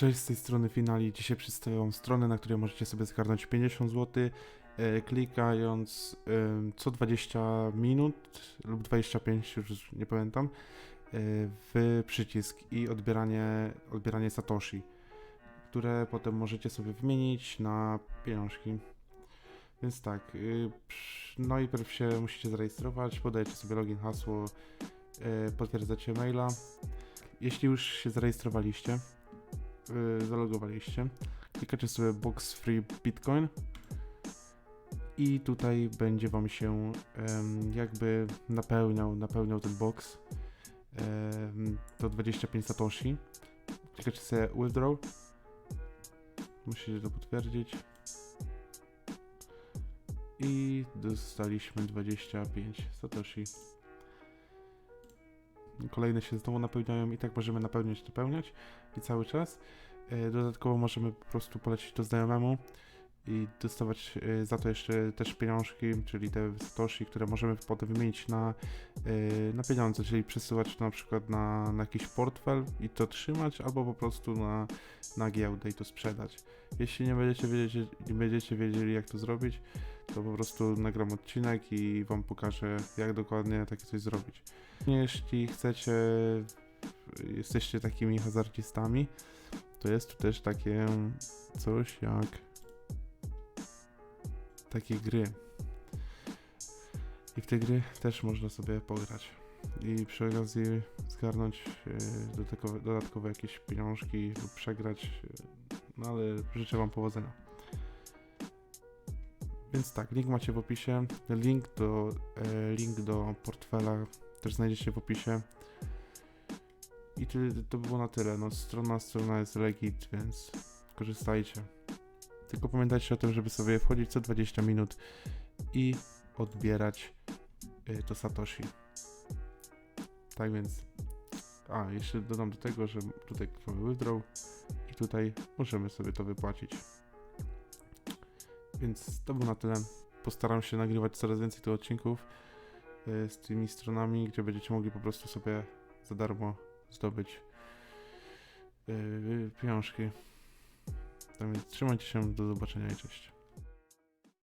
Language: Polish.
Cześć, z tej strony Finali. Dzisiaj przedstawiam stronę, na której możecie sobie zgarnąć 50 zł, e, klikając em, co 20 minut lub 25, już nie pamiętam, e, w przycisk i odbieranie, odbieranie Satoshi, które potem możecie sobie wymienić na pieniążki. Więc tak, psz- no i się musicie zarejestrować, podajecie sobie login, hasło, e, potwierdzacie maila. Jeśli już się zarejestrowaliście, zalogowaliście, klikacie sobie box free bitcoin. I tutaj będzie wam się jakby napełniał, napełniał ten box to 25 satoshi. Klikacie sobie withdraw. Musicie to potwierdzić. I dostaliśmy 25 satoshi kolejne się znowu napełniają i tak możemy napełniać, napełniać i cały czas. E, Dodatkowo możemy po prostu polecić to znajomemu i dostawać e, za to jeszcze też pieniążki, czyli te satoshi, które możemy potem wymienić na, e, na pieniądze, czyli przesyłać to na przykład na, na jakiś portfel i to trzymać, albo po prostu na, na giełdę i to sprzedać. Jeśli nie będziecie, wiedzieć, nie będziecie wiedzieli jak to zrobić, to po prostu nagram odcinek i wam pokażę jak dokładnie takie coś zrobić. Jeśli chcecie, jesteście takimi hazardzistami, to jest tu też takie coś jak takie gry. I w te gry też można sobie pograć. I przy okazji zgarnąć e, dodatkowe, dodatkowe jakieś pieniążki lub przegrać. e, No ale życzę Wam powodzenia. Więc tak, link macie w opisie. Link do, e, link do portfela też znajdziecie w opisie. I to, to było na tyle. No, strona, strona jest legit, więc korzystajcie. Tylko pamiętajcie o tym, żeby sobie wchodzić co 20 minut i odbierać y, to Satoshi. Tak więc. A, jeszcze dodam do tego, że tutaj klikamy withdraw i tutaj możemy sobie to wypłacić. Więc to było na tyle. Postaram się nagrywać coraz więcej tych odcinków y, z tymi stronami, gdzie będziecie mogli po prostu sobie za darmo zdobyć yy, pieniążki. Tak więc trzymajcie się, do zobaczenia i cześć.